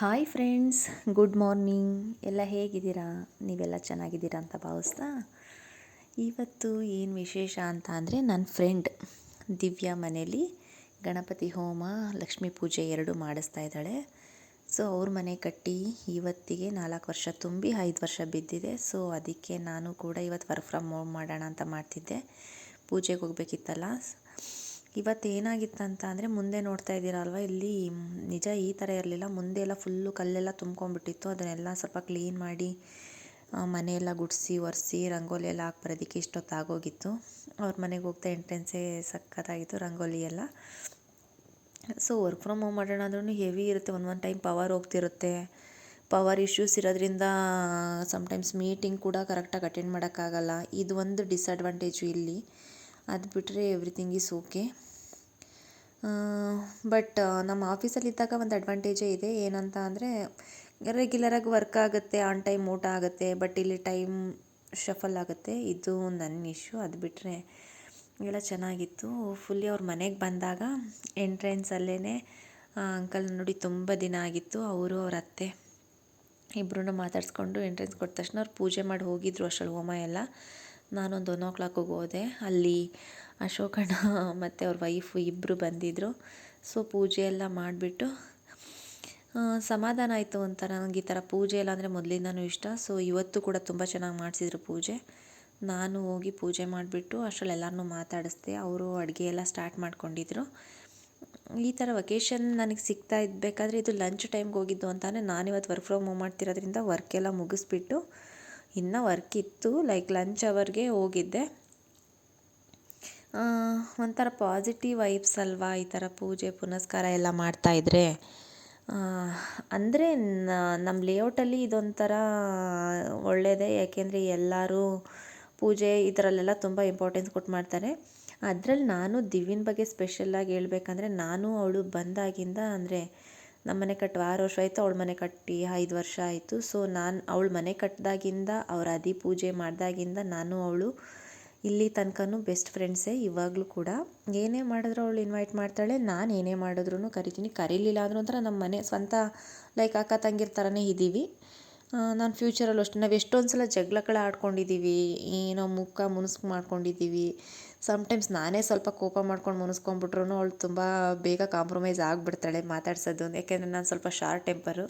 Hi friends good morning ಎಲ್ಲ ಹೇಗಿದ್ದೀರಾ? ನೀವೆಲ್ಲ ಚೆನ್ನಾಗಿದ್ದೀರಾ ಅಂತ ಭಾವಿಸ್ತಾ? ಇವತ್ತು ಏನು ವಿಶೇಷ ಅಂತ ಅಂದರೆ ನನ್ನ ಫ್ರೆಂಡ್ ದಿವ್ಯಾ ಮನೇಲಿ ಗಣಪತಿ ಹೋಮ, ಲಕ್ಷ್ಮೀ ಪೂಜೆ ಎರಡು ಮಾಡಿಸ್ತಾ ಇದ್ದಾಳೆ. ಸೊ ಅವ್ರ ಮನೆ ಕಟ್ಟಿ ಇವತ್ತಿಗೆ ನಾಲ್ಕು ವರ್ಷ ತುಂಬಿ ಐದು ವರ್ಷ ಬಿದ್ದಿದೆ. ಸೊ ಅದಕ್ಕೆ ನಾನು ಕೂಡ ಇವತ್ತು ವರ್ಕ್ ಫ್ರಮ್ ಹೋಮ್ ಮಾಡೋಣ ಅಂತ ಮಾಡ್ತಿದ್ದೆ. ಪೂಜೆಗೆ ಹೋಗ್ಬೇಕಿತ್ತಲ್ಲ ಇವತ್ತು ಏನಾಗಿತ್ತಂತ ಅಂದರೆ ಮುಂದೆ ನೋಡ್ತಾ ಇದ್ದೀರಲ್ವ? ಇಲ್ಲಿ ನಿಜ ಈ ಥರ ಇರಲಿಲ್ಲ. ಮುಂದೆ ಎಲ್ಲ ಫುಲ್ಲು ಕಲ್ಲೆಲ್ಲ ತುಂಬ್ಕೊಂಡ್ಬಿಟ್ಟಿತ್ತು. ಅದನ್ನೆಲ್ಲ ಸ್ವಲ್ಪ ಕ್ಲೀನ್ ಮಾಡಿ ಮನೆಯೆಲ್ಲ ಗುಡಿಸಿ, ಒರೆಸಿ, ರಂಗೋಲಿ ಎಲ್ಲ ಹಾಕಿ ಬರೋದಕ್ಕೆ ಇಷ್ಟೊತ್ತಾಗೋಗಿತ್ತು ಅವ್ರ ಮನೆಗೆ ಹೋಗ್ತಾ ಎಂಟ್ರೆನ್ಸೇ ಸಖತ್ತಾಗಿತ್ತು ರಂಗೋಲಿ ಎಲ್ಲ. ಸೊ ವರ್ಕ್ ಫ್ರಮ್ ಹೋಮ್ ಮಾಡೋಣ ಅಂದ್ರೂ ಹೆವಿ ಇರುತ್ತೆ. ಒಂದೊಂದು ಟೈಮ್ ಪವರ್ ಹೋಗ್ತಿರುತ್ತೆ. ಪವರ್ ಇಶ್ಯೂಸ್ ಇರೋದ್ರಿಂದ ಸಮ್ಟೈಮ್ಸ್ ಮೀಟಿಂಗ್ ಕೂಡ ಕರೆಕ್ಟಾಗಿ ಅಟೆಂಡ್ ಮಾಡೋಕ್ಕಾಗಲ್ಲ. ಇದು ಒಂದು ಡಿಸ್ಅಡ್ವಾಂಟೇಜು ಇಲ್ಲಿ. ಅದು ಬಿಟ್ಟರೆ ಎವ್ರಿಥಿಂಗ್ ಈಸ್ ಓಕೆ ಬಟ್ ನಮ್ಮ ಆಫೀಸಲ್ಲಿದ್ದಾಗ ಒಂದು ಅಡ್ವಾಂಟೇಜೇ ಇದೆ. ಏನಂತ ಅಂದರೆ ರೆಗ್ಯುಲರಾಗಿ ವರ್ಕ್ ಆಗುತ್ತೆ ಆನ್ ಟೈಮ್ ಊಟ ಆಗುತ್ತೆ ಬಟ್ ಇಲ್ಲಿ ಟೈಮ್ ಶಫಲ್ ಆಗುತ್ತೆ. ಇದು ನನ್ನ ಇಶ್ಯೂ ಅದು ಬಿಟ್ಟರೆ ಎಲ್ಲ ಚೆನ್ನಾಗಿತ್ತು. ಫುಲ್ಲಿ ಅವ್ರ ಮನೆಗೆ ಬಂದಾಗ ಎಂಟ್ರೆನ್ಸಲ್ಲೇ ಅಂಕಲ್ ನೋಡಿ ತುಂಬ ದಿನ ಆಗಿತ್ತು. ಅವರು, ಅವ್ರ ಅತ್ತೆ ಇಬ್ಬರೂ ಮಾತಾಡಿಸ್ಕೊಂಡು ಎಂಟ್ರೆನ್ಸ್ ಕೊಟ್ಟ ತಕ್ಷಣ ಅವ್ರು ಪೂಜೆ ಮಾಡಿ ಹೋಗಿದ್ರು ಅಷ್ಟರಲ್ಲಿ ಹೋಮ ಎಲ್ಲ. ನಾನೊಂದು ಒನ್ ಓ ಕ್ಲಾಕಿಗೆ ಹೋದೆ. ಅಲ್ಲಿ ಅಶೋಕಣ್ಣ ಮತ್ತು ಅವ್ರ ವೈಫು ಇಬ್ಬರು ಬಂದಿದ್ದರು ಸೊ ಪೂಜೆ ಎಲ್ಲ ಮಾಡಿಬಿಟ್ಟು ಸಮಾಧಾನ ಆಯಿತು ಒಂಥರ. ನನಗೆ ಈ ಥರ ಪೂಜೆ ಎಲ್ಲ ಅಂದರೆ ಮೊದಲಿಂದನೂ ಇಷ್ಟ. ಸೊ ಇವತ್ತು ಕೂಡ ತುಂಬ ಚೆನ್ನಾಗಿ ಮಾಡಿಸಿದ್ರು ಪೂಜೆ. ನಾನು ಹೋಗಿ ಪೂಜೆ ಮಾಡಿಬಿಟ್ಟು ಅಷ್ಟರಲ್ಲಿ ಎಲ್ಲರನ್ನೂ ಮಾತಾಡಿಸ್ದೆ. ಅವರು ಅಡುಗೆ ಎಲ್ಲ ಸ್ಟಾರ್ಟ್ ಮಾಡ್ಕೊಂಡಿದ್ರು. ಈ ಥರ ವೆಕೇಷನ್ ನನಗೆ ಸಿಗ್ತಾ ಇದ್ಬೇಕಾದ್ರೆ ಇದು ಲಂಚ್ ಟೈಮ್ಗೆ ಹೋಗಿದ್ದು ಅಂತಾನೆ ನಾನಿವತ್ತು ವರ್ಕ್ ಫ್ರಮ್ ಹೋಮ್ ಮಾಡ್ತಿರೋದ್ರಿಂದ ವರ್ಕೆಲ್ಲ ಮುಗಿಸ್ಬಿಟ್ಟು, ಇನ್ನೂ ವರ್ಕ್ ಇತ್ತು ಲೈಕ್ ಲಂಚ್ ಅವರ್ಗೆ ಹೋಗಿದ್ದೆ. ಒಂಥರ ಪಾಸಿಟಿವ್ ವೈಬ್ಸ್ ಅಲ್ವಾ ಈ ಥರ ಪೂಜೆ, ಪುನಸ್ಕಾರ ಎಲ್ಲ ಮಾಡ್ತಾ ಇದ್ದರೆ ಅಂದರೆ ನಮ್ಮ ಲೇಔಟಲ್ಲಿ ಇದೊಂಥರ ಒಳ್ಳೆಯದೇ ಯಾಕೆಂದರೆ ಎಲ್ಲರೂ ಪೂಜೆ ಇದರಲ್ಲೆಲ್ಲ ತುಂಬ ಇಂಪಾರ್ಟೆನ್ಸ್ ಕೊಟ್ಟು ಮಾಡ್ತಾರೆ. ಅದರಲ್ಲಿ ನಾನು ದಿವ್ಯನ ಬಗ್ಗೆ ಸ್ಪೆಷಲ್ಲಾಗಿ ಹೇಳ್ಬೇಕಂದ್ರೆ, ನಾನು ಅವಳು ಬಂದಾಗಿಂದ ಅಂದರೆ ನಮ್ಮ ಮನೆ ಕಟ್ಟು ಆರು ವರ್ಷ ಆಯಿತು ಅವಳ ಮನೆ ಕಟ್ಟಿ, ಐದು ವರ್ಷ ಆಯಿತು. ಸೊ ನಾನು, ಅವಳ ಮನೆ ಕಟ್ಟಿದಾಗಿಂದ ಅವ್ರ ಅದಿ ಪೂಜೆ ಮಾಡಿದಾಗಿಂದ ನಾನು ಅವಳು ಇಲ್ಲಿ ತನಕನೂ ಬೆಸ್ಟ್ ಫ್ರೆಂಡ್ಸೇ ಇವಾಗಲೂ ಕೂಡ. ಏನೇ ಮಾಡಿದ್ರು ಅವಳು ಇನ್ವೈಟ್ ಮಾಡ್ತಾಳೆ, ನಾನು ಏನೇ ಮಾಡಿದ್ರೂ ಕರಿತೀನಿ. ಕರೀಲಿಲ್ಲ ಅಂದ್ರೂ ಒಂಥರ ನಮ್ಮ ಮನೆ ಸ್ವಂತ ಲೈಕ್ ಅಕ್ಕ ತಂಗಿರ ಥರನೇ ಇದ್ದೀವಿ ನಾನು ಫ್ಯೂಚರಲ್ಲೂ ಅಷ್ಟೇ. ನಾವು ಎಷ್ಟೊಂದು ಸಲ ಜಗಳಗಳ ಆಡ್ಕೊಂಡಿದ್ದೀವಿ ಏನೋ ಮುಖ ಮುನ್ಸ್ಕ್ ಮಾಡ್ಕೊಂಡಿದ್ದೀವಿ ಸಮ್ಟೈಮ್ಸ್ ನಾನೇ ಸ್ವಲ್ಪ ಕೋಪ ಮಾಡ್ಕೊಂಡು ಮುನಿಸ್ಕೊಂಡ್ಬಿಟ್ರು ಅವಳು ತುಂಬ ಬೇಗ ಕಾಂಪ್ರಮೈಸ್ ಆಗಿಬಿಡ್ತಾಳೆ ಮಾತಾಡ್ಸೋದು. ಯಾಕೆಂದರೆ ನಾನು ಸ್ವಲ್ಪ ಶಾರ್ಟ್ ಟೆಂಪರು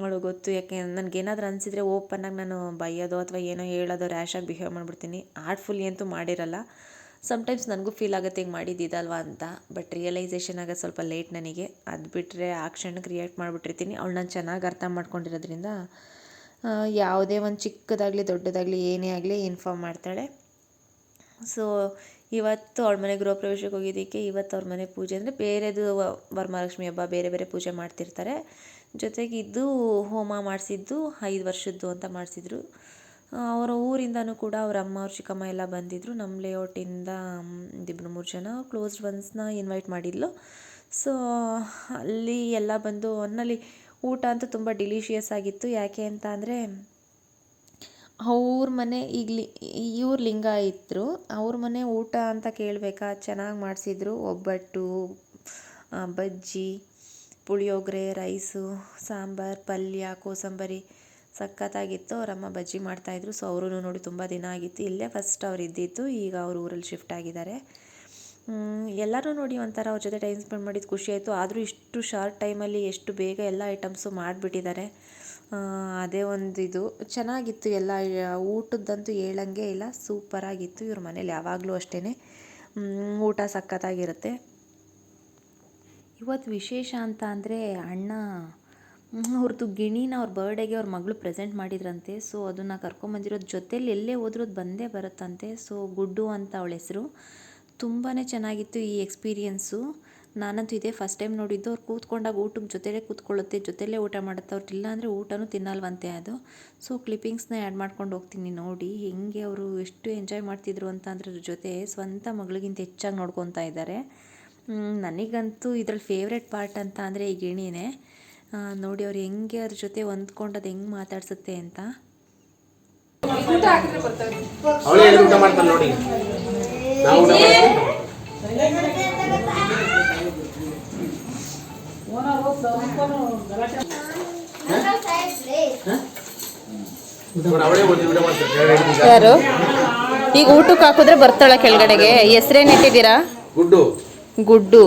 ಅವಳು ಗೊತ್ತು. ಯಾಕೆ ನನಗೇನಾದ್ರೂ ಅನಿಸಿದ್ರೆ ಓಪನ್ನಾಗಿ ನಾನು ಬೈಯೋದು ಅಥವಾ ಏನೋ ಹೇಳೋದು ರ್ಯಾಶಾಗಿ ಬಿಹೇವ್ ಮಾಡಿಬಿಡ್ತೀನಿ. ಆರ್ಟ್ಫುಲ್ಲಿ ಅಂತೂ ಮಾಡಿರಲ್ಲ. ಸಮ್ಟೈಮ್ಸ್ ನನಗೂ ಫೀಲ್ ಆಗುತ್ತೆ ಹಿಂಗೆ ಮಾಡಿದ್ದಿದಲ್ವಾ ಅಂತ. ಬಟ್ ರಿಯಲೈಸೇಷನ್ ಆಗೋದು ಸ್ವಲ್ಪ ಲೇಟ್ ನನಗೆ. ಅದು ಬಿಟ್ಟರೆ ಆ ಕ್ಷಣಕ್ಕೆ ರಿಯಾಕ್ಟ್ ಮಾಡಿಬಿಟ್ಟಿರ್ತೀನಿ. ಅವಳು ನಾನು ಚೆನ್ನಾಗಿ ಅರ್ಥ ಮಾಡ್ಕೊಂಡಿರೋದ್ರಿಂದ ಯಾವುದೇ ಒಂದು ಚಿಕ್ಕದಾಗಲಿ ದೊಡ್ಡದಾಗಲಿ ಏನೇ ಆಗಲಿ ಇನ್ಫಾರ್ಮ್ ಮಾಡ್ತಾಳೆ. ಸೊ ಇವತ್ತು ಅವ್ಳ ಮನೆ ಗೃಹ ಪ್ರವೇಶಕ್ಕೆ ಹೋಗಿದ್ದಕ್ಕೆ ಇವತ್ತು ಅವ್ರ ಮನೆ ಪೂಜೆ ಅಂದರೆ ಬೇರೆದು ವರಮಹಾಲಕ್ಷ್ಮಿ ಹಬ್ಬ ಬೇರೆ ಬೇರೆ ಪೂಜೆ ಮಾಡ್ತಿರ್ತಾರೆ. ಜೊತೆಗೆ ಇದು ಹೋಮ ಮಾಡಿಸಿದ್ದು ಐದು ವರ್ಷದ್ದು ಅಂತ ಮಾಡಿಸಿದ್ರು. ಅವರ ಊರಿಂದನೂ ಕೂಡ ಅವ್ರ ಅಮ್ಮ ಅವ್ರ ಚಿಕ್ಕಮ್ಮ ಎಲ್ಲ ಬಂದಿದ್ದರು ನಮ್ಮ ಲೇಔಟಿಂದ ಇಬ್ಬರು ಮೂರು ಜನ ಕ್ಲೋಸ್ಡ್ ಒನ್ಸ್ನ ಇನ್ವೈಟ್ ಮಾಡಿದ್ಲು. ಸೊ ಅಲ್ಲಿ ಎಲ್ಲ ಬಂದು ಒನ್ನಲ್ಲಿ ಊಟ ಅಂತೂ ತುಂಬ ಡಿಲಿಷಿಯಸ್ ಆಗಿತ್ತು. ಯಾಕೆ ಅಂತ ಅಂದರೆ, ಅವ್ರ ಮನೆ ಈಗ ಲಿ ಲಿಂಗ ಇದ್ದರು ಅವ್ರ ಮನೆ ಊಟ ಅಂತ ಕೇಳಬೇಕಾ? ಚೆನ್ನಾಗಿ ಮಾಡಿಸಿದ್ರು. ಒಬ್ಬಟ್ಟು ಬಜ್ಜಿ ಪುಳಿಯೋಗರೆ, ರೈಸು, ಸಾಂಬಾರು, ಪಲ್ಯ, ಕೋಸಂಬರಿ ಸಖತ್ತಾಗಿತ್ತು. ಅವರಮ್ಮ ಬಜ್ಜಿ ಮಾಡ್ತಾಯಿದ್ರು ಸೊ ಅವರು ನೋಡಿ ತುಂಬ ದಿನ ಆಗಿತ್ತು. ಇಲ್ಲೇ ಫಸ್ಟ್ ಅವ್ರು ಇದ್ದಿತ್ತು ಈಗ ಅವ್ರ ಊರಲ್ಲಿ ಶಿಫ್ಟ್ ಆಗಿದ್ದಾರೆ. ಎಲ್ಲರೂ ನೋಡಿ ಒಂಥರ ಅವ್ರ ಜೊತೆ ಟೈಮ್ ಸ್ಪೆಂಡ್ ಮಾಡಿದ್ದು ಖುಷಿ ಆಯಿತು. ಆದರೂ ಇಷ್ಟು ಶಾರ್ಟ್ ಟೈಮಲ್ಲಿ ಎಷ್ಟು ಬೇಗ ಎಲ್ಲ ಐಟಮ್ಸು ಮಾಡಿಬಿಟ್ಟಿದ್ದಾರೆ. ಅದೇ ಒಂದು ಇದು. ಚೆನ್ನಾಗಿತ್ತು ಎಲ್ಲ. ಊಟದ್ದಂತೂ ಹೇಳಂಗೆ ಇಲ್ಲ. ಸೂಪರಾಗಿತ್ತು ಇವ್ರ ಮನೇಲಿ ಯಾವಾಗಲೂ ಅಷ್ಟೇ ಊಟ ಸಖತ್ತಾಗಿರುತ್ತೆ. ಇವತ್ತು ವಿಶೇಷ ಅಂತ ಅಂದರೆ ಅಣ್ಣ ಅವ್ರದ್ದು ಗಿಣಿನ ಅವ್ರ ಬರ್ಡೇಗೆ ಅವ್ರ ಮಗಳು ಪ್ರೆಸೆಂಟ್ ಮಾಡಿದ್ರಂತೆ. ಸೊ ಅದನ್ನು ಕರ್ಕೊಂಬಂದಿರೋದು ಜೊತೇಲಿ ಎಲ್ಲೇ ಹೋದ್ರೂ ಬಂದೇ ಬರುತ್ತಂತೆ. ಸೊ ಗುಡ್ಡು ಅಂತ ಅವಳ ಹೆಸರು. ತುಂಬಾ ಚೆನ್ನಾಗಿತ್ತು ಈ ಎಕ್ಸ್ಪೀರಿಯನ್ಸು ನಾನಂತೂ ಇದೇ ಫಸ್ಟ್ ಟೈಮ್ ನೋಡಿದ್ದು. ಅವ್ರು ಕೂತ್ಕೊಂಡಾಗ ಊಟಕ್ಕೆ ಜೊತೆಲೇ ಕೂತ್ಕೊಳ್ಳುತ್ತೆ, ಜೊತೆಲೇ ಊಟ ಮಾಡುತ್ತೆ. ಅವ್ರು ಇಲ್ಲಾಂದರೆ ಊಟನೂ ತಿನ್ನಲ್ವಂತೆ ಅದು. ಸೊ ಕ್ಲಿಪ್ಪಿಂಗ್ಸ್ನ ಆ್ಯಡ್ ಮಾಡ್ಕೊಂಡು ಹೋಗ್ತೀನಿ ನೋಡಿ. ಹೆಂಗೆ ಅವರು ಎಷ್ಟು ಎಂಜಾಯ್ ಮಾಡ್ತಿದ್ರು ಅಂತ ಅಂದ್ರೆ ಜೊತೆ ಸ್ವಂತ ಮಗಳಿಗಿಂತ ಹೆಚ್ಚಾಗಿ ನೋಡ್ಕೊತಾ ಇದ್ದಾರೆ ನನಗಂತೂ ಇದ್ರಲ್ಲಿ ಫೇವ್ರೆಟ್ ಪಾರ್ಟ್ ಅಂತ ಅಂದರೆ ಈ ಗಿಣಿನೇ. ನೋಡಿ ಅವ್ರು ಹೆಂಗೆ ಅದ್ರ ಜೊತೆ ಹೊಂದ್ಕೊಂಡು ಅದು ಹೆಂಗೆ ಮಾತಾಡ್ಸುತ್ತೆ ಅಂತ. ಯಾರು? ಈಗ ಊಟಕ್ಕೆ ಹಾಕಿದ್ರೆ ಬರ್ತಾಳ ಕೆಳಗಡೆಗೆ. ಹೆಸರೇನಿಟ್ಟಿದ್ದೀರಾ ಗುಡ್ಡು. ಗುಡ್ಡು.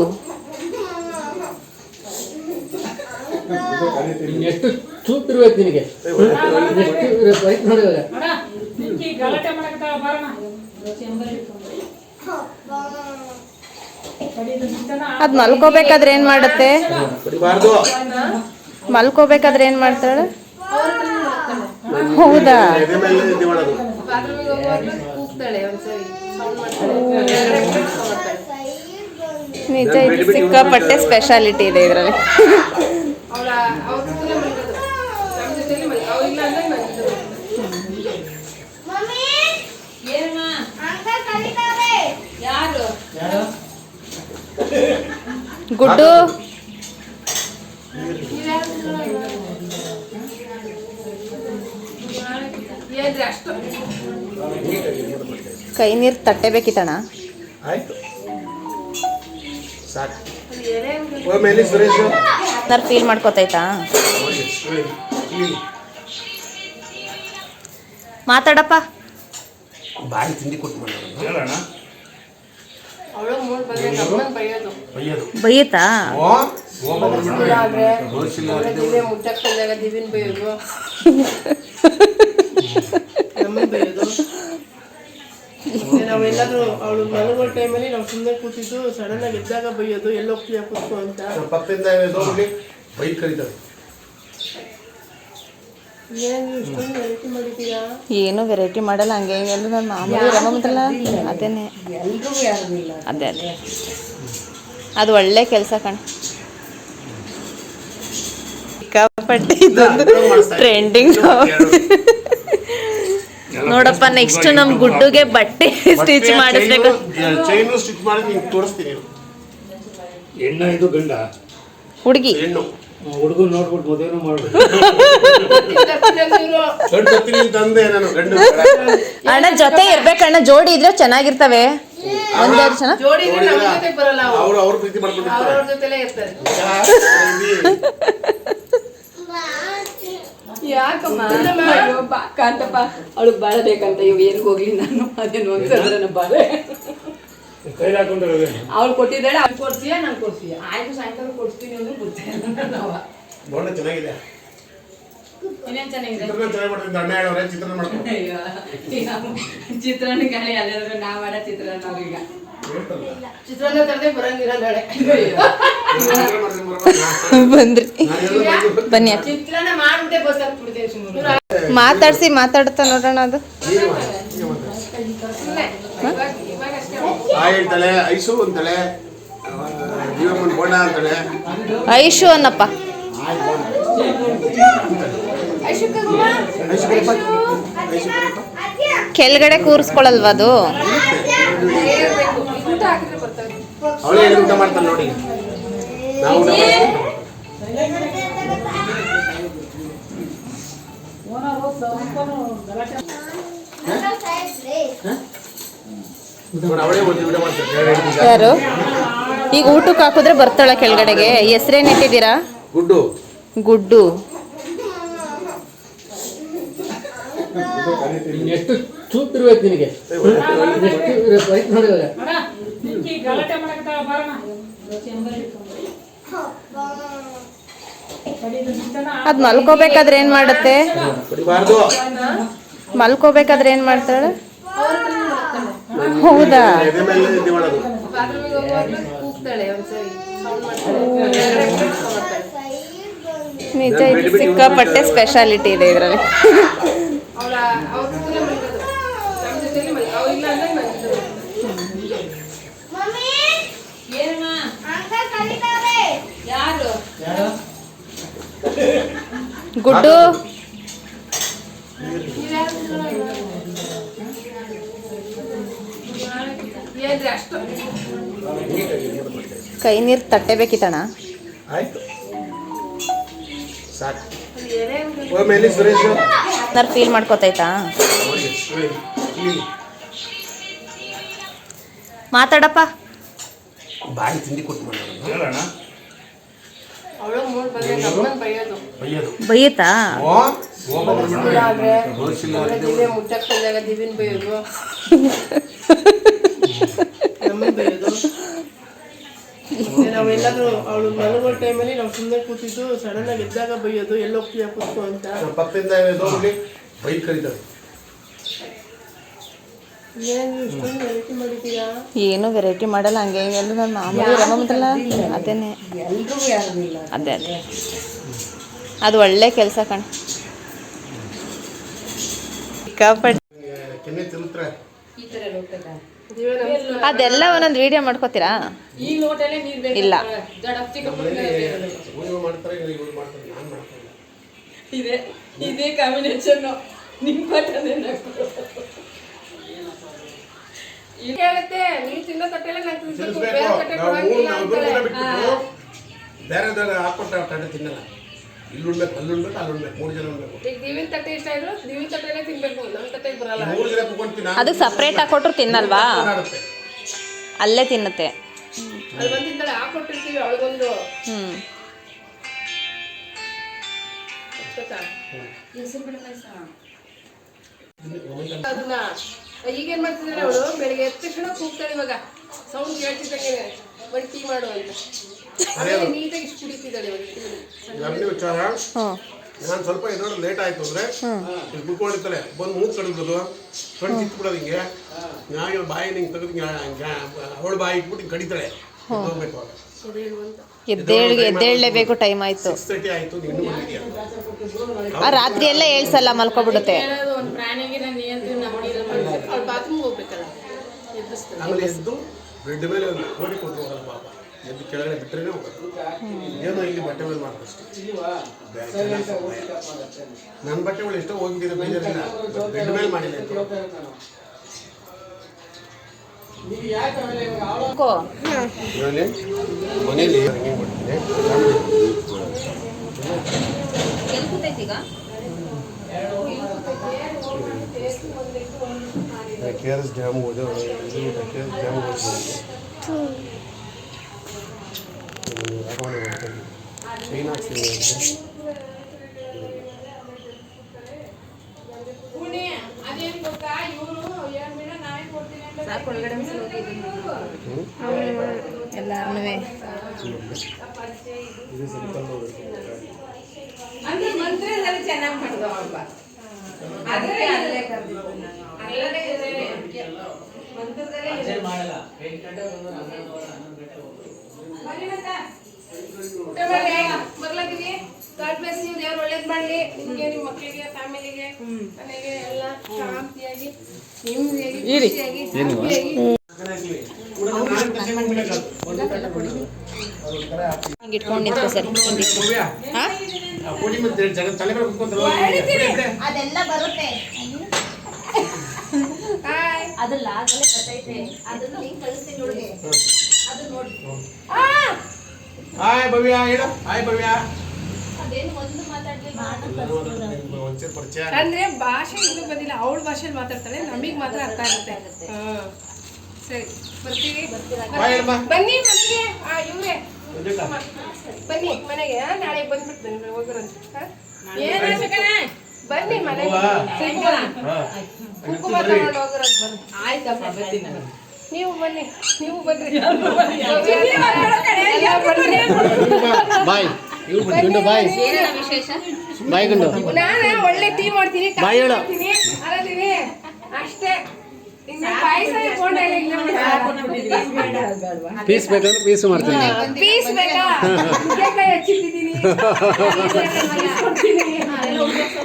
ಎಷ್ಟು ಚೂಪ್ ಇರ್ಬೇಕು ನಿನಗೆ. ಎಷ್ಟು ಇರ್ಬೇಕು? ಐತ್ ನೋಡಿ ಇವಾಗ. ಅದ್ ಮಲ್ಕೋಬೇಕಾದ್ರೆ ಏನ್ ಮಾಡುತ್ತೆ? ಮಲ್ಕೋಬೇಕಾದ್ರೆ ಏನ್ ಮಾಡ್ತಾಳೆ? ಹೌದಾ ಎದೆ ಮೇಲೆ ಇದು ಮಾಡೋದು ನಿಜ ಇದು ಸಿಕ್ಕಾಪಟ್ಟೆ ಸ್ಪೆಷಾಲಿಟಿ ಇದೆ ಇದರಲ್ಲಿ. ಗುಡ್ಡು. ಕೈ ನೀರು ತಟ್ಟೆ ಬೇಕಿತ್ತಣ್ಣ ಆಯ್ತು. ಸಾಕು. ಓ ಮೇಲೆ ಸುರೇಶ್. ನಾನು ಫೀಲ್ ಮಾಡ್ಕೋತೈತಾ. ಮಾತಾಡಪ್ಪ. ಬಾಯಿ ತಿಂಡಿ ಕೊಟ್ಟು ಮಾಡೋಣ ಬಂದಾಗ ಬೈಯೋದು. ನಮ್ಮನ್ ಬೈಯೋದು. ನಾವೆಲ್ಲಾದ್ರೂ ಅವಳು ಮಲಗೋ ಟೈಮಲ್ಲಿ ನಾವು ಸುಮ್ಮನೆ ಕೂತಿದ್ದು ಸಡನ್ ಆಗಿ ಎದ್ದಾಗ ಬೈಯೋದು ಎಲ್ಲೋಗ್ತೀಯ ಕೂತ್ಕೋ ಅಂತ. ಪಕ್ಕದಿಂದ ಹೋಗ್ಲಿ. ಬೈಕ್ ಕರೀತಾರೆ. ಏನು ವೆರೈಟಿ ಮಾಡಿದ್ದೀರಾ? ಏನು ವೆರೈಟಿ ಮಾಡಲ್ಲ ಹಂಗೆ ಹಿಂಗೆಲ್ಲ ನಾನು ಮಾಮೂಲಿ ರಮಂತಲ್ಲ ಅದೇನೆ. ಅದೇ ಅದೇ. ಅದು ಒಳ್ಳೆ ಕೆಲಸ ಕಣ. ಸಿಕ್ಕಾಪಟ್ಟೆ ಇದೊಂದು ಟ್ರೆಂಡಿಂಗ್ ನೋಡಪ್ಪ ನೆಕ್ಸ್ಟ್ ನಮ್ ಗುಡ್ಡುಗೆ ಬಟ್ಟೆ ಸ್ಟಿಚ್ ಮಾಡಿಸ್ಬೇಕು. ಚೈನು ಸ್ಟಿಚ್ ಮಾಡಿ ನಿಮ್ಗೆ ತೋರಿಸ್ತೀನಿ ಹೆಣ್ಣ ಇದು ಗಂಡ. ಹುಡುಗಿ. ಹೆಣ್ಣು. ಹುಡುಗ ನೋಡ್ಬಿಟ್ಟು ಮದುವೆನೂ ಮಾಡ್ಬೇಕು. ಗಂಡು ಬರ್ತೀನಿ ತಂದೆ ನಾನು ಗಂಡು ಅಣ್ಣ ಜೊತೆ ಇರ್ಬೇಕಣ್ಣ ಜೋಡಿ ಇದ್ರೆ ಚೆನ್ನಾಗಿರ್ತವೆ. ಒಂದೆರಡು ಜನ. ಜೋಡಿ ಇದ್ರೆ ನಮ್ಮ ಜೊತೆ ಬರಲ್ಲ ಅವ್ರು. ಅವ್ರ ಪ್ರೀತಿ ಮಾಡ್ಕೊಂಡಿರ್ತಾರೆ ಜೊತೆಲೇ ಇರ್ತಾರೆ. ಯಾಕಮ್ಮ? ಅಯ್ಯೋ ಬಾ ಕಾಂತಪ್ಪ ಅವಳಿಗೆ ಬಾಳಬೇಕಂತ ಇವ್ ಏನ್ ಹೋಗ್ಲಿ ನಾನು? ಅದೇನು ಅಂತಂದ್ರೆ ಬಾಳೆ? ಅವಳು ಕೊಟ್ಟಿದ್ದಾಳೆ ಅವ್ಳು ಕೊಡ್ತೀಯ ನಾನು ಕೊಡ್ತೀಯ? ಆಯ್ತು ಸಾಯಂಕಾಲ ಕೊಡ್ತೀನಿ ಅಂದ್ರೆ ನಾವ. ಬೋಂಡ ಚೆನ್ನಾಗಿದೆ. ಚಿತ್ರಾನ್ನ ಗಾಳಿ ಅಲ್ಲಾದ್ರೆ ನಾ ಮಾಡೋ ಚಿತ್ರಾನ್ನ ಅವ್ರೀಗ. ಚಿತ್ರಾನ್ನ ತರದೆ ಬರಂಗಿಲ್ಲ ನಾಳೆ ಬಂದ್ರಿ. ಬನ್ನಿ ಅಕ್ಕ. ಚಿತ್ರಾನ್ನ ಮಾಡ್ಬಿಟ್ಟೆ ಬಸ್ ಹಾಕ್ಬಿಡ್ತೀನಿ ಸುಮ್ಮನೆ ಮಾತಾಡ್ಸಿ ಮಾತಾಡ್ತಾ ನೋಡೋಣ ಅದು. ಆ ಹೇಳ್ತಾಳೆ ಐಸು ಅಂತಾಳೆ ಜೀವಮ್ಮನ ಬೋಂಡ ಅಂತಾಳೆ. ಐಶು ಅನ್ನಪ್ಪ. ಕೆಳಗಡೆ ಕೂರಿಸ್ಕೊಳಲ್ವಾ ಅದು? ಅವಳೇ ಊಟ ಮಾಡ್ತಾನೆ ನೋಡಿ. ನಾವು ಊಟ. ಯಾರು? ಈಗ ಊಟಕ್ಕೆ ಹಾಕಿದ್ರೆ ಬರ್ತಾಳ ಕೆಳಗಡೆಗೆ. ಹೆಸರೇನ್ ಇಟ್ಟಿದ್ದೀರಾ ಗುಡ್ಡು. ಗುಡ್ಡು ಎಷ್ಟು ಚೂಪ್ ಇರ್ಬೇಕು ನಿನಗೆ ಎಷ್ಟು? ನೋಡಿ. ಅದ್ ಮಲ್ಕೋಬೇಕಾದ್ರೆ ಏನ್ ಮಾಡುತ್ತೆ? ಮಲ್ಕೋಬೇಕಾದ್ರೆ ಏನ್ ಮಾಡ್ತಾಳೆ? ಹೌದಾ? ಎದೆ ಮೇಲೆ ಇದು ಮಾಡೋದು ಕೂಗ್ತಾಳೆ ಒಂದ್ಸರಿ ಸೌಂಡ್ ಮಾಡ್ತಾಳೆ ನಿಜ ಇದು ಸಿಕ್ಕಾಪಟ್ಟೆ ಸ್ಪೆಷಾಲಿಟಿ ಇದೆ ಇದರಲ್ಲಿ ಅವಳ ಅವ್ರ ಜೊತೆಲೇ ಮಲ್ಗೋದು ನಮ್ಮ ಜೊತೆಲಿ ಮಲ್ ಅವ್ರು ಇಲ್ಲ ಅಂದ್ರೆ ನನ್ನ ಜೊತೆ ಯಾರು ಗುಡ್ಡು. ಕೈ ನೀರು ತಟ್ಟೆ ಬೇಕಿತ್ತಣ್ಣ ನಾನು ಫೀಲ್ ಮಾಡ್ಕೋತೈತಾ. ಮಾತಾಡಪ್ಪ. ಬಾಯಿ ತಿಂಡಿ ಕೊಟ್ಟು ಮತ್ತೆ ನಾವೆಲ್ಲಾದ್ರೂ ಅವಳು ಮಲಗೋ ಟೈಮಲ್ಲಿ ನಾವು ಸುಮ್ಮನೆ ಕೂತಿದ್ದು ಸಡನ್ ಆಗಿ ಎದ್ದಾಗ ಬೈಯೋದು ಎಲ್ಲೋಗ್ತೀಯ ಕೂತ್ಕೊ ಕೂತ್ಕೋ ಅಂತ ಪಕ್ಕದಿಂದ ಹೋಗಿ ಬೈಕ್ ಕರೀತಾರೆ. ಏನು ವೆರೈಟಿ ಮಾಡಿದ್ದೀರಾ? ಏನು ವೆರೈಟಿ ಮಾಡಲ್ಲ ಹಂಗೆ ಎಲ್ಲ ನಾನು ಮಾಮೂಲಿ ರಮ ಬಂತಲ್ಲ ಅದೇನೆ. ಅದೇ ಅದೇ. ಅದು ಒಳ್ಳೆ ಕೆಲಸ ಕಣ. ಸಿಕ್ಕಾಪಟ್ಟೆ. ಅದೆಲ್ಲ ಒಂದೊಂದು ವಿಡಿಯೋ ಮಾಡ್ಕೋತೀರಾ? ಈ ಲೋಟಲ್ಲೇ ನೀರ್ ಬೇಕು? ಇಲ್ಲ. ಇದೇ ಇದೆ. ಇದೇ ಕಾಂಬಿನೇಷನ್ ನಿಮ್ ಪಟ್ಟನೆ ಹೇಳುತ್ತೆ ನೀವು ತಿನ್ನೋ ತಟ್ಟೆಲ್ಲ ನಾನು ತಿನ್ಬೇಕು ಬೇರೆ ತಟ್ಟೆ ಕೊಡಂಗಿಲ್ಲ ಅಂತಾಳೆ ಬೇರೆ ಬೇರೆ ಹಾಕ್ಕೊಟ್ರೆ ತಟ್ಟೆ ತಿನ್ನಲ್ಲ. ಇಲ್ಲಿ ಉಣ್ಬೇಕು ಅಲ್ಲಿ ಉಣ್ಬೇಕು ಅಲ್ಲಿ ಉಣ್ಬೇಕು ಮೂರು ಜನ ಉಣ್ಬೇಕು. ಈಗ ದಿವ್ಯನ್ ತಟ್ಟೆ ಇಷ್ಟ ಇದ್ರು ದೀವಿನ ತಟ್ಟೆನೇ ತಿನ್ಬೇಕು ನಮ್ಮ ತಟ್ಟೆ ಬರಲ್ಲ. ಮೂರು ಜನ ಕುತ್ಕೊಂತೀನಿ ಅದಕ್ಕೆ ಸಪ್ರೇಟ್ ಹಾಕೊಟ್ರು ತಿನ್ನಲ್ವಾ? ಅಲ್ಲೇ ತಿನ್ನುತ್ತೆ. ಅಲ್ಲಿ ಬಂದಿದ್ದಾಳೆ ಹಾಕೊಟ್ಟಿರ್ತೀವಿ ಅವಳಿಗೊಂದು. ಹ್ಞೂ ಗೊತ್ತಾ ಅದನ್ನ ಈಗೇನ್ ಮಾಡ್ತಿದ್ದಾಳೆ ಅವಳು ಬೆಳಿಗ್ಗೆ ಎದ್ದ ತಕ್ಷಣ ಕೂಗ್ತಾಳೆ ಇವಾಗ. ಸೌಂಡ್ ಕೇಳ್ತಿದ್ದಂಗೆ ಬರೀ ಟೀ ಮಾಡು ಅಂತ. ಆಮೇಲೆ ನೀಟಾಗಿ ಇಷ್ಟು ಕುಡಿತಿದ್ದಾಳೆ ಇವಾಗ ಟೀ. ಗಮನಿ ವಿಚಾರ. ನಾನು ಸ್ವಲ್ಪ ಏನಾದ್ರು ಲೇಟ್ ಆಯ್ತು ಅಂದ್ರೆ ಕುತ್ಕೊಂಡಿರ್ತಾಳೆ ಬಂದು ಮೂಗ್ ಕಡಿಬಿಡೋದು. ಕಣ್ಣು ಕಿತ್ಬಿಡೋದು ಹಿಂಗೆ. ನಾನು ಬಾಯಿ ನಿಂಗೆ ತೆಗೆದು ಅವಳು ಬಾಯಿ ಇಟ್ಬಿಟ್ಟು ಹಿಂಗೆ ಕಡಿತಾಳೆ. ಹೋಗ್ಬೇಕು ಅವಾಗ ಎದ್ದೇಳು ಎದ್ದೇಳಲೇಬೇಕು ಟೈಮ್ ಆಯಿತು. ರಾತ್ರಿ ಎಲ್ಲ ಏಳ್ಸಲ್ಲ ಮಲ್ಕೊಬಿಡುತ್ತೆ ಹೇಳೋದು ಒಂದು ಪ್ರಾಣಿಗೆ ನಾನು ನಿಯಂತ್ರಣ ಮಾಡಿರಲ್ಲ ಅವ್ಳು ಬಾತ್ರೂಮ್ಗೆ ಹೋಗ್ಬೇಕಲ್ಲ ಎಬ್ಬಿಸ್ತಾಳೆ ಆಮೇಲೆ ಎದ್ದು ಬೆಡ್ ಮೇಲೆ ಒಂದು ಕೋಟಿ ಕೊಟ್ಟು ಹೋಗಲ್ಲ ಪಾಪ. ಎದ್ದು ಕೆಳಗಡೆ ಬಿಟ್ಟರೆ ಹೋಗೋದು ಏನೋ ಇಲ್ಲಿ ಬಟ್ಟೆ ಮೇಲೆ ಮಾಡ್ತಷ್ಟೇ ನನ್ನ ಬಟ್ಟೆಗಳು ಎಷ್ಟೋ ಹೋಗಿದ್ದೀರ ಬೇಜಾರಿಲ್ಲ ಬೆಡ್ ಮೇಲೆ ಮಾಡಿಲ್ಲ. ಇದ್ರಲ್ಲಿ ಮನೇಲಿ. ಹಂಗೆ ಮಾಡ್ತೀನಿ ಕೆ ಆರ್ ಎಸ್ ಡ್ಯಾಮ್ ಹೋದೆ ಇದು K R S dam chain ಹಾಕ್ತೀನಿ ಇದು ಸಿಂಪಲ್ ಅಂದ್ರೆ ಮಂತ್ರದಲ್ಲಿ ಚೆನ್ನಾಗಿ ಮಾಡಿದವಪ್ಪ ಅದಕ್ಕೆ ಗಾಡ್ ಬ್ಲೆಸ್ ನೀವು ದೇವ್ರು ಒಳ್ಳೇದ್ ಮಾಡ್ಲಿ ನಿಮ್ಗೆ ನಿಮ್ಮ ಮಕ್ಕಳಿಗೆ ಫ್ಯಾಮಿಲಿಗೆ ಮನೆಗೆ ಎಲ್ಲ ಶಾಂತಿಯಾಗಿ ನೆಮ್ಮದಿಯಾಗಿ ಖುಷಿಯಾಗಿ ಇಟ್ಕೊಂಡು ನಿಂತ್ಕೋ ಸರಿ ಅದೆಲ್ಲ ಬರುತ್ತೆ ಹಾಯ್ ಆಗಲೇ ಬರ್ತೈತೆ. ಅದನ್ನ ಲಿಂಕ್ ಕಳಿಸ್ತೀನಿ ನೋಡಿ. ಅದು ನೋಡಿ. ಹಾಯ್ ಭವ್ಯ ಹೇಳು. ಹಾಯ್ ಭವ್ಯ. ಅದೇನು ಒಂದು ಮಾತಾಡ್ಲಿಲ್ಲ ಅಂದ್ರೆ ಭಾಷೆ ಇನ್ನೂ ಬಂದಿಲ್ಲ ಅವಳ ಭಾಷೆಯಲ್ಲಿ ಮಾತಾಡ್ತಾಳೆ ನಮಗೆ ಮಾತ್ರ ಅರ್ಥ ಆಗುತ್ತೆ. ಹಾ. ಸರಿ ಬರ್ತೀವಿ? ಬನ್ನಿ ಮನೆಗೆ. ಆ ಇವ್ರೆ. ಬನ್ನಿ ಮನೆಗೆ. ನಾಳೆ ಬಂದ್ಬಿಡ್ತೇನೆ ಹೋಗೋರಂತೆ. ಹಾ? ಏನ್ ಹೇಳ್ಬೇಕಣ್ಣ? ಬನ್ನಿ ಮನೆ ಕುಂಕುಮ ತಗೊಂಡು ಆಯ್ತಪ್ಪ ಬರ್ತೀನಿ ನೀವು ಬನ್ನಿ ನೀವು ಬನ್ನಿ. ಬಾಯ್. ಗುಂಡು ಬಾಯ್. ವಿಶೇಷ? ಬಾಯ್ ಗುಂಡು. ನಾನು ಒಳ್ಳೆ ಟೀ ಮಾಡ್ತೀನಿ ಕಾಫಿ ಬಾಯ್ ಹೇಳು. ಮಾಡ್ತೀನಿ ಅರದೀನಿ ಅಷ್ಟೇ. ಪೀಸ್ ಬೇಕಂದ್ರೆ ಪೀಸು ಮಾಡ್ತೀನಿ. ಪೀಸ್ ಬೇಕಾ? ನುಗ್ಗೆಕಾಯಿ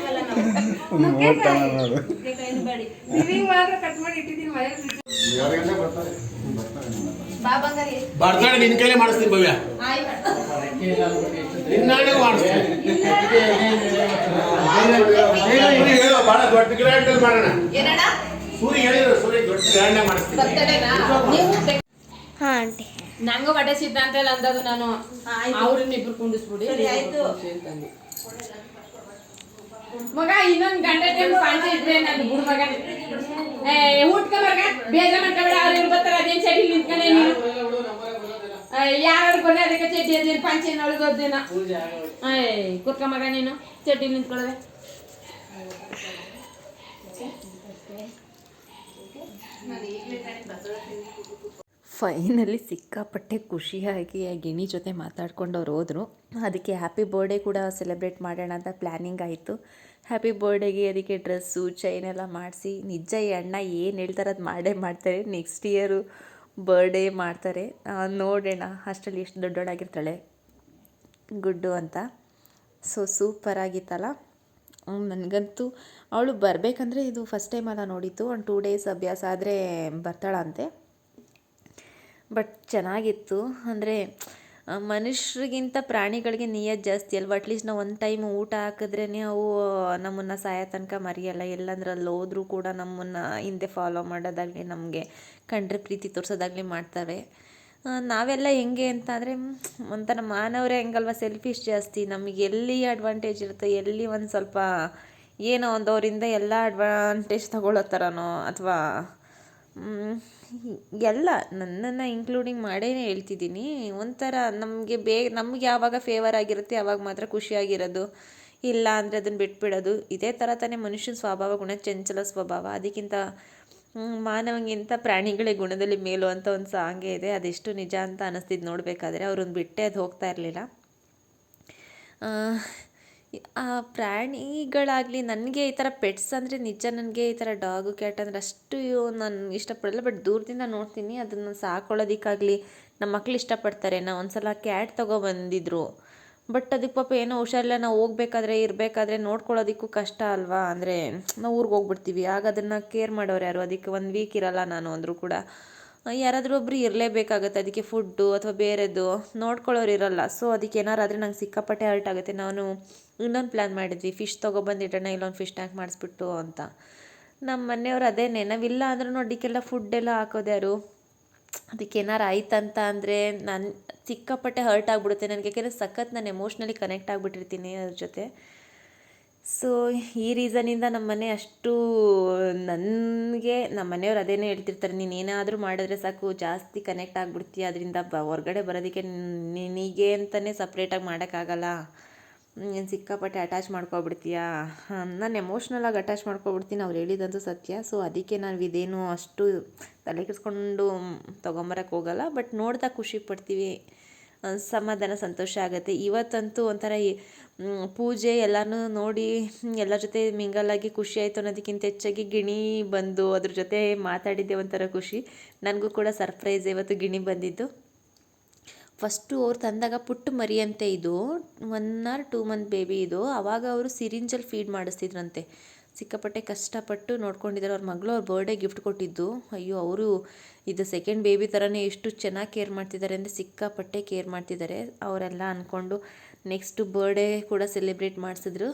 ಬರ್ತಾಳೆ ನಿನ್ ಕೈಲೇ ಮಾಡಿಸ್ತೀನಿ ಭವ್ಯ. ನಿನ್ನಾಣೆ ಮಾಡಿಸ್ತೀನಿ. ಹೇಳು ದೊಡ್ಡ ಗ್ರ್ಯಾಂಡ್ ಮಾಡೋಣ. ಏನಣ್ಣ ಸೂರಿ ಹೇಳಿದ್ರು ಸೂರಿ ದೊಡ್ಡ ಗ್ರ್ಯಾಂಡ್ ಮಾಡಿಸ್ತೀನಿ. ಬರ್ತಡೇನಾ? ನೀವು ನಂಗೂ ಹೊಟ್ಟೆ ಸಿದ್ಧ ಅಂತ ಹೇಳಿ ಅಂದದು ನಾನು ಅವ್ರನ್ನ ಇಬ್ರು ಕುಂಡಿಸ್ಬಿಡಿ. ಆಯ್ತು. ಮಗ, ಇನ್ನೊಂದ್ ಗಂಟೆ ಟೈಮ್ ಕಾಣ್ತಾ ಇದ್ರೆ ನನ್ನ ಗುಡ್ ಮಗ. ಏ, ಊಟ್ಕ ಮಗ ಬೇಜ ಮಾಡ್ಕೊಬೇಡ, ಅವ್ರು ಇವ್ರು ಬರ್ತಾರೆ, ಅದೇನ್ ಚಡಿ ನಿಂತ್ಕೊಂಡೆ ನೀನು? ಯಾರು ಕೊನೆ ಅದಕ್ಕೆ ಚಡ್ಡಿ, ಅದೇನ್ ಪಂಚೆ ಒಳಗೋದೇನ ಏಯ್ ಕುತ್ಕ ಮಗ ನೀನು, ಚಡ್ಡಿ ನಿಂತ್ಕೊಳ್ಳದೆ. ಫೈನಲಿ ಸಿಕ್ಕಾಪಟ್ಟೆ ಖುಷಿಯಾಗಿ ಆ ಗಿಣಿ ಜೊತೆ ಮಾತಾಡ್ಕೊಂಡು ಅವ್ರು ಹೋದರು. ಅದಕ್ಕೆ ಹ್ಯಾಪಿ ಬರ್ಡೇ ಕೂಡ ಸೆಲೆಬ್ರೇಟ್ ಮಾಡೋಣ ಅಂತ ಪ್ಲ್ಯಾನಿಂಗ್ ಆಯಿತು. ಹ್ಯಾಪಿ ಬರ್ಡೇಗೆ ಅದಕ್ಕೆ ಡ್ರೆಸ್ಸು ಚೈನ್ ಎಲ್ಲ ಮಾಡಿಸಿ. ನಿಜ ಈ ಅಣ್ಣ ಏನು ಹೇಳ್ತಾರೆ ಅದು ಮಾಡೇ ಮಾಡ್ತಾರೆ. ನೆಕ್ಸ್ಟ್ ಇಯರು ಬರ್ಡೇ ಮಾಡ್ತಾರೆ. ನೋಡೋಣ ಅಷ್ಟರಲ್ಲಿ ಎಷ್ಟು ದೊಡ್ಡೋಳಾಗಿರ್ತಾಳೆ. ಗುಡ್ಡು ಅಂತ. ಸೊ ಸೂಪರಾಗಿತ್ತಲ್ಲ ನನಗಂತೂ ಅವಳು ಬರಬೇಕಂದ್ರೆ ಇದು ಫಸ್ಟ್ ಟೈಮ್ ಅಲ್ಲ ನೋಡಿತ್ತು ಒಂದು ಟೂ ಡೇಸ್ ಅಭ್ಯಾಸ ಆದರೆ ಬರ್ತಾಳಂತೆ. ಬಟ್ ಚೆನ್ನಾಗಿತ್ತು. ಅಂದರೆ ಮನುಷ್ಯರಿಗಿಂತ ಪ್ರಾಣಿಗಳಿಗೆ ನಿಯತ್ ಜಾಸ್ತಿ ಅಲ್ವಾ? ಅಟ್ಲೀಸ್ಟ್ ನಾವು ಒಂದು ಟೈಮ್ ಊಟ ಹಾಕಿದ್ರೇ ಅವು ನಮ್ಮನ್ನು ಸಾಯೋ ತನಕ ಮರೆಯಲ್ಲ. ಎಲ್ಲಂದ್ರೆ ಅಲ್ಲಿ ಹೋದ್ರೂ ಕೂಡ ನಮ್ಮನ್ನು ಹಿಂದೆ ಫಾಲೋ ಮಾಡೋದಾಗಲಿ, ನಮಗೆ ಕಂಡ್ರೆ ಪ್ರೀತಿ ತೋರಿಸೋದಾಗಲಿ ಮಾಡ್ತವೆ. ನಾವೆಲ್ಲ ಹೆಂಗೆ ಅಂತ ಅಂದರೆ ಒಂಥರ ಮಾನವರೇ ಹೆಂಗಲ್ವ? ಸೆಲ್ಫಿಶ್ ಜಾಸ್ತಿ. ನಮಗೆ ಎಲ್ಲಿ ಅಡ್ವಾಂಟೇಜ್ ಇರುತ್ತೆ, ಎಲ್ಲಿ ಒಂದು ಸ್ವಲ್ಪ ಏನೋ ಒಂದು ಅವರಿಂದ ಎಲ್ಲ ಅಡ್ವಾಂಟೇಜ್ ತಗೊಳ್ಳೋ ಥರನೋ ಅಥವಾ ಎಲ್ಲ ನನ್ನನ್ನು ಇನ್ಕ್ಲೂಡಿಂಗ್ ಮಾಡೇ ಹೇಳ್ತಿದ್ದೀನಿ. ಒಂಥರ ನಮಗೆ ಬೇಗ, ನಮ್ಗೆ ಯಾವಾಗ ಫೇವರ್ ಆಗಿರುತ್ತೆ ಆವಾಗ ಮಾತ್ರ ಖುಷಿಯಾಗಿರೋದು. ಇಲ್ಲ ಅಂದರೆ ಅದನ್ನು ಬಿಟ್ಬಿಡೋದು. ಇದೇ ಥರ ತಾನೇ ಮನುಷ್ಯನ ಸ್ವಭಾವ ಗುಣ ಚಂಚಲ ಸ್ವಭಾವ. ಅದಕ್ಕಿಂತ ಮಾನವನಿಗಿಂತ ಪ್ರಾಣಿಗಳೇ ಗುಣದಲ್ಲಿ ಮೇಲು ಅಂತ ಒಂದು ಸಾಂಗೇ ಇದೆ. ಅದೆಷ್ಟು ನಿಜ ಅಂತ ಅನ್ನಿಸ್ತಿದ್ದು ನೋಡಬೇಕಾದ್ರೆ. ಅವ್ರನ್ನ ಬಿಟ್ಟೆ ಅದು ಹೋಗ್ತಾ ಇರಲಿಲ್ಲ. ಆ ಪ್ರಾಣಿಗಳಾಗಲಿ ನನಗೆ ಈ ಥರ ಪೆಟ್ಸ್ ಅಂದರೆ ನಿಜ ನನಗೆ ಈ ಥರ ಡಾಗು ಕ್ಯಾಟ್ ಅಂದರೆ ಅಷ್ಟು ನಾನು ಇಷ್ಟಪಡಲ್ಲ ಬಟ್ ದೂರದಿಂದ ನೋಡ್ತೀನಿ. ಅದನ್ನು ಸಾಕೊಳ್ಳೋದಕ್ಕಾಗಲಿ ನಮ್ಮ ಮಕ್ಳು ಇಷ್ಟಪಡ್ತಾರೆ. ನಾವು ಒಂದು ಸಲ ಕ್ಯಾಟ್ ತೊಗೊಬಂದಿದ್ರು ಬಟ್ ಅದಕ್ಕೆ ಪಾಪ ಏನೋ ಹುಷಾರಿಲ್ಲ, ನಾವು ಹೋಗ್ಬೇಕಾದ್ರೆ, ಇರಬೇಕಾದ್ರೆ ನೋಡ್ಕೊಳ್ಳೋದಕ್ಕೂ ಕಷ್ಟ ಅಲ್ವಾ? ಅಂದರೆ ನಾವು ಊರಿಗೆ ಹೋಗ್ಬಿಡ್ತೀವಿ. ಆಗ ಅದನ್ನು ಕೇರ್ ಮಾಡೋರು ಯಾರು? ಅದಕ್ಕೆ ಒಂದು ವೀಕ್ ಇರಲ್ಲ ನಾನು ಅಂದರೂ ಕೂಡ. ಯಾರಾದರೂ ಒಬ್ಬರು ಇರಲೇಬೇಕಾಗತ್ತೆ, ಅದಕ್ಕೆ ಫುಡ್ಡು ಅಥವಾ ಬೇರೆದು ನೋಡ್ಕೊಳ್ಳೋರು ಇರಲ್ಲ. ಸೊ ಅದಕ್ಕೆ ಏನಾರು ಆದರೆ ನಂಗೆ ಸಿಕ್ಕಾಪಟ್ಟೆ ಹರ್ಟ್ ಆಗುತ್ತೆ. ನಾನು ಇನ್ನೊಂದು ಪ್ಲ್ಯಾನ್ ಮಾಡಿದ್ವಿ. ಫಿಶ್ ತೊಗೊಬಂದಿಡೋಣ ಇಲ್ಲೊಂದು ಫಿಶ್ ಟ್ಯಾಂಕ್ ಮಾಡಿಸ್ಬಿಟ್ಟು ಅಂತ. ನಮ್ಮ ಮನೆಯವ್ರು ಅದೇ ನೆನವಿಲ್ಲ ಅಂದ್ರೂ ಅದಕ್ಕೆಲ್ಲ ಫುಡ್ಡೆಲ್ಲ ಹಾಕೋದೆ ಯಾರು? ಅದಕ್ಕೆ ಏನಾರು ಆಯ್ತಂತ ಅಂದರೆ ನಾನು ಸಿಕ್ಕಾಪಟ್ಟೆ ಹರ್ಟ್ ಆಗಿಬಿಡುತ್ತೆ. ನನಗೆ ಯಾಕೆಂದರೆ ಸಖತ್ ನಾನು ಎಮೋಷ್ನಲಿ ಕನೆಕ್ಟ್ ಆಗಿಬಿಟ್ಟಿರ್ತೀನಿ ಅದ್ರ ಜೊತೆ. ಸೊ ಈ ರೀಸನಿಂದ ನಮ್ಮ ಮನೆ ಅಷ್ಟು ನನಗೆ ನಮ್ಮ ಮನೆಯವ್ರು ಅದೇನೇ ಹೇಳ್ತಿರ್ತಾರೆ, ನೀನು ಏನಾದರೂ ಮಾಡಿದ್ರೆ ಸಾಕು, ಜಾಸ್ತಿ ಕನೆಕ್ಟ್ ಆಗಿಬಿಡ್ತೀಯ, ಅದರಿಂದ ಬ, ಹೊರ್ಗಡೆ ಬರೋದಕ್ಕೆ ನಿನಗೆ ಅಂತಲೇ ಸಪ್ರೇಟಾಗಿ ಮಾಡೋಕ್ಕಾಗಲ್ಲ. ನೀನು ಸಿಕ್ಕಾಪಟ್ಟೆ ಅಟ್ಯಾಚ್ ಮಾಡ್ಕೊಬಿಡ್ತೀಯ. ನಾನು ಎಮೋಷ್ನಲಾಗಿ ಅಟ್ಯಾಚ್ ಮಾಡ್ಕೊಬಿಡ್ತೀನಿ ಅವ್ರು ಹೇಳಿದಂತೂ ಸತ್ಯ. ಸೊ ಅದಕ್ಕೆ ನಾವು ಇದೇನು ಅಷ್ಟು ತಲೆ ಕೆಡಿಸ್ಕೊಂಡು ತೊಗೊಂಬರಕ್ಕೆ ಹೋಗಲ್ಲ. ಬಟ್ ನೋಡ್ತಾ ಖುಷಿ ಪಡ್ತೀವಿ. ಸಮಾಧಾನ ಸಂತೋಷ ಆಗುತ್ತೆ. ಇವತ್ತಂತೂ ಒಂಥರ ಪೂಜೆ ಎಲ್ಲನೂ ನೋಡಿ, ಎಲ್ಲರ ಜೊತೆ ಮಿಂಗಲಾಗಿ ಖುಷಿ ಆಯಿತು ಅನ್ನೋದಕ್ಕಿಂತ ಹೆಚ್ಚಾಗಿ ಗಿಣಿ ಬಂದು ಅದ್ರ ಜೊತೆ ಮಾತಾಡಿದ್ದೆ ಒಂಥರ ಖುಷಿ. ನನಗೂ ಕೂಡ ಸರ್ಪ್ರೈಸ್ ಇವತ್ತು ಗಿಣಿ ಬಂದಿದ್ದು. ಫಸ್ಟು ಅವ್ರು ತಂದಾಗ ಪುಟ್ಟ ಮರಿ ಅಂತೆ ಇದು. One or two month baby ಇದು. ಆವಾಗ ಅವರು ಸಿರಿಂಜಲ್ಲಿ ಫೀಡ್ ಮಾಡಿಸ್ತಿದ್ರಂತೆ. ಸಿಕ್ಕಾಪಟ್ಟೆ ಕಷ್ಟಪಟ್ಟು ನೋಡ್ಕೊಂಡಿದ್ದಾರೆ. ಅವ್ರ ಮಗಳು ಅವ್ರ ಬರ್ಡೇ ಗಿಫ್ಟ್ ಕೊಟ್ಟಿದ್ದು. ಅಯ್ಯೋ, ಅವರು ಇದು ಸೆಕೆಂಡ್ ಬೇಬಿ ಥರನೇ ಎಷ್ಟು ಚೆನ್ನಾಗಿ ಕೇರ್ ಮಾಡ್ತಿದ್ದಾರೆ ಅಂದರೆ ಸಿಕ್ಕಾಪಟ್ಟೆ ಕೇರ್ ಮಾಡ್ತಿದ್ದಾರೆ. ಅವರೆಲ್ಲ ಅಂದ್ಕೊಂಡು ನೆಕ್ಸ್ಟು ಬರ್ಡೇ ಕೂಡ ಸೆಲೆಬ್ರೇಟ್ ಮಾಡಿಸಿದ್ರು.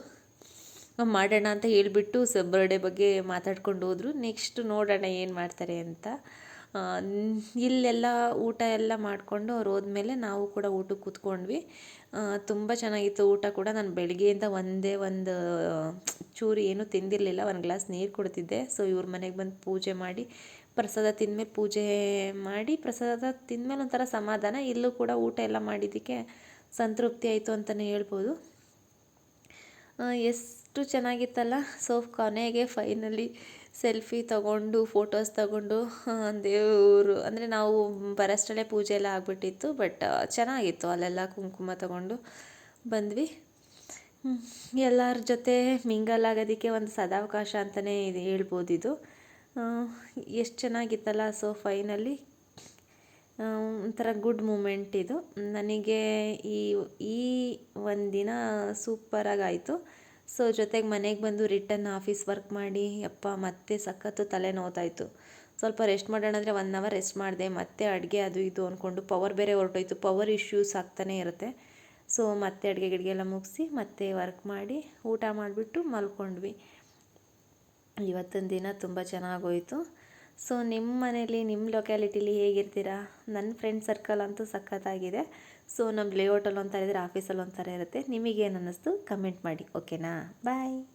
ಮಾಡೋಣ ಅಂತ ಹೇಳಿಬಿಟ್ಟು ಸ ಬರ್ಡೇ ಬಗ್ಗೆ ಮಾತಾಡ್ಕೊಂಡು ಹೋದರು. ನೆಕ್ಸ್ಟ್ ನೋಡೋಣ ಏನು ಮಾಡ್ತಾರೆ ಅಂತ. ಇಲ್ಲೆಲ್ಲ ಊಟ ಎಲ್ಲ ಮಾಡಿಕೊಂಡು ಅವ್ರು ಹೋದ್ಮೇಲೆ ನಾವು ಕೂಡ ಊಟಕ್ಕೆ ಕೂತ್ಕೊಂಡ್ವಿ. ತುಂಬ ಚೆನ್ನಾಗಿತ್ತು ಊಟ ಕೂಡ. ನಾನು ಬೆಳಗ್ಗೆಯಿಂದ ಒಂದೇ ಒಂದು, ಚೂರು ಏನೂ ತಿಂದಿರಲಿಲ್ಲ. ಒಂದು ಗ್ಲಾಸ್ ನೀರು ಕುಡ್ತಿದ್ದೆ. ಸೊ ಇವ್ರ ಮನೆಗೆ ಬಂದು ಪೂಜೆ ಮಾಡಿ, ಪ್ರಸಾದ ತಿಂದಮೇಲೆ ಪೂಜೆ ಮಾಡಿ, ಪ್ರಸಾದ ತಿಂದಮೇಲೆ ಒಂಥರ ಸಮಾಧಾನ. ಇಲ್ಲೂ ಕೂಡ ಊಟ ಎಲ್ಲ ಮಾಡಿದ್ದಕ್ಕೆ ಸಂತೃಪ್ತಿ ಆಯಿತು ಅಂತಲೇ ಹೇಳ್ಬೋದು. ಎಷ್ಟು ಚೆನ್ನಾಗಿತ್ತಲ್ಲ. ಸೊ ಕೊನೆಗೆ ಫೈನಲಿ ಸೆಲ್ಫಿ ತಗೊಂಡು, ಫೋಟೋಸ್ ತಗೊಂಡು ದೇವರು. ಅಂದರೆ ನಾವು ಬರೋಷ್ಟರಲ್ಲೇ ಪೂಜೆ ಎಲ್ಲ ಆಗಿಬಿಟ್ಟಿತ್ತು, ಬಟ್ ಚೆನ್ನಾಗಿತ್ತು ಅಲ್ಲೆಲ್ಲ ಕುಂಕುಮ ತಗೊಂಡು ಬಂದ್ವಿ. ಎಲ್ಲರ ಜೊತೆ ಮಿಂಗಲ್ ಆಗೋದಕ್ಕೆ ಒಂದು ಸದಾವಕಾಶ ಅಂತಲೇ ಇದು, ಹೇಳ್ಬೋದು ಇದು. ಎಷ್ಟು ಚೆನ್ನಾಗಿತ್ತಲ್ಲ ಸೊ ಫೈನಲಿ. ಒಂಥರ ಗುಡ್ ಮೂಮೆಂಟ್ ಇದು. ನನಗೆ ಈ ಈ ಒಂದಿನ ಸೂಪರಾಗಿ ಆಯಿತು. ಸೊ ಜೊತೆಗೆ ಮನೆಗೆ ಬಂದು ರಿಟರ್ನ್ ಆಫೀಸ್ ವರ್ಕ್ ಮಾಡಿ ಅಪ್ಪ ಮತ್ತೆ ಸಖತ್ತು ತಲೆ ನೋತಾಯಿತು ಸ್ವಲ್ಪ ರೆಸ್ಟ್ ಮಾಡೋಣ ಅಂದರೆ ಒನ್ ಅವರ್ ರೆಸ್ಟ್ ಮಾಡಿದೆ, ಮತ್ತೆ ಅಡುಗೆ ಅದು ಇದು ಅಂದ್ಕೊಂಡು ಪವರ್ ಬೇರೆ ಹೊರಟೋಯ್ತು. ಪವರ್ ಇಶ್ಯೂಸ್ ಆಗ್ತಾನೇ ಇರುತ್ತೆ. ಸೊ ಮತ್ತೆ ಅಡುಗೆ ಗಿಡಿಗೆ ಎಲ್ಲ ಮುಗಿಸಿ ಮತ್ತೆ ವರ್ಕ್ ಮಾಡಿ ಊಟ ಮಾಡಿಬಿಟ್ಟು ಮಲ್ಕೊಂಡ್ವಿ. ಇವತ್ತಿನ ದಿನ ತುಂಬ ಚೆನ್ನಾಗೋಯಿತು. ಸೊ ನಿಮ್ಮ ಮನೇಲಿ ನಿಮ್ಮ ಲೊಕ್ಯಾಲಿಟಿಲಿ ಹೇಗಿರ್ತೀರಾ? ನನ್ನ ಫ್ರೆಂಡ್ ಸರ್ಕಲ್ ಅಂತೂ ಸಖತ್ತಾಗಿದೆ. ಸೊ ನಮ್ಮ ಲೇಔಟಲ್ಲಿ ಒಂಥರ ಇದ್ದರೆ ಆಫೀಸಲ್ಲಿ ಒಂಥರ ಇರುತ್ತೆ. ನಿಮಗೇನು ಅನ್ನಿಸ್ತು ಕಮೆಂಟ್ ಮಾಡಿ ಓಕೆನಾ ಬಾಯ್